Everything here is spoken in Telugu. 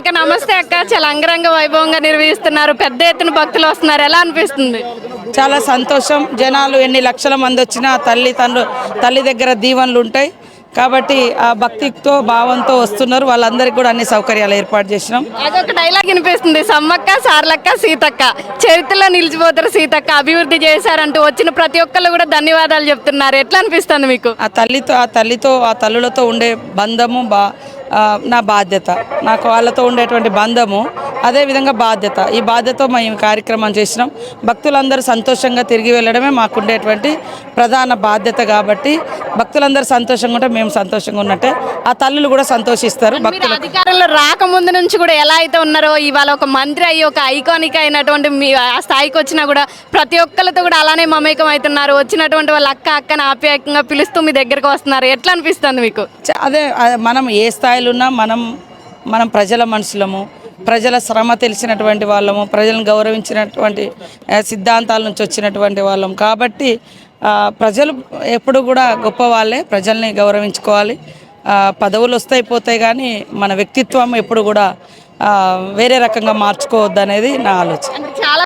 అక్క నమస్తే అక్క. చాలా అంగరంగ వైభవంగా నిర్వహిస్తున్నారు. పెద్ద ఎత్తున భక్తులు వస్తున్నారు. ఎలా అనిపిస్తుంది? చాలా సంతోషం. జనాలు ఎన్ని లక్షల మంది వచ్చినా తల్లి తండ్రు తల్లి దగ్గర దీవెనలు ఉంటాయి. కాబట్టి ఆ భక్తితో భావంతో వస్తున్నారు. వాళ్ళందరికీ కూడా అన్ని సౌకర్యాలు ఏర్పాటు చేసినాం. అదొక డైలాగ్ వినిపిస్తుంది. సమ్మక్క సార్లక్క సీతక్క. చరిత్రలో నిలిచిపోతారు సీతక్క. అభివృద్ధి చేశారంటూ వచ్చిన ప్రతి ఒక్కళ్ళు కూడా ధన్యవాదాలు చెప్తున్నారు. ఎట్లా అనిపిస్తుంది మీకు? ఆ తల్లితో ఆ తల్లితో ఆ తల్లులతో ఉండే బంధము బా నా బాధ్యత. నాకు వాళ్ళతో ఉండేటువంటి బంధము. అదేవిధంగా బాధ్యత. ఈ బాధ్యతతో మేము కార్యక్రమం చేసినాం. భక్తులందరూ సంతోషంగా తిరిగి వెళ్ళడమే మాకుండేటువంటి ప్రధాన బాధ్యత కాబట్టి భక్తులందరూ సంతోషంగా ఉంటే మేము సంతోషంగా ఉన్నట్టే. ఆ తల్లులు కూడా సంతోషిస్తారు భక్తులు అధికారంలో రాకముందు నుంచి కూడా ఎలా అయితే ఉన్నారో ఇవాళ ఒక మంత్రి అయ్యి ఒక ఐకానిక్ అయినటువంటి మీ ఆ స్థాయికి వచ్చినా కూడా ప్రతి ఒక్కరితో కూడా అలానే మమేకం అవుతున్నారు వచ్చినటువంటి వాళ్ళ అక్క అక్కని ఆప్యాయంగా పిలుస్తూ మీ దగ్గరకు వస్తున్నారు. ఎట్లా అనిపిస్తుంది మీకు? అదే మనం ఏ స్థాయిలో ఉన్నా మనం మనం ప్రజల మనుషులము. ప్రజల శ్రమ తెలిసినటువంటి వాళ్ళము ప్రజలను గౌరవించినటువంటి సిద్ధాంతాల నుంచి వచ్చినటువంటి వాళ్ళం. కాబట్టి ప్రజలు ఎప్పుడు కూడా గొప్ప వాళ్ళే ప్రజల్ని గౌరవించుకోవాలి. పదవులు వస్తాయి పోతాయి కానీ మన వ్యక్తిత్వం ఎప్పుడు కూడా వేరే రకంగా మార్చుకోవద్దు అనేది నా ఆలోచన.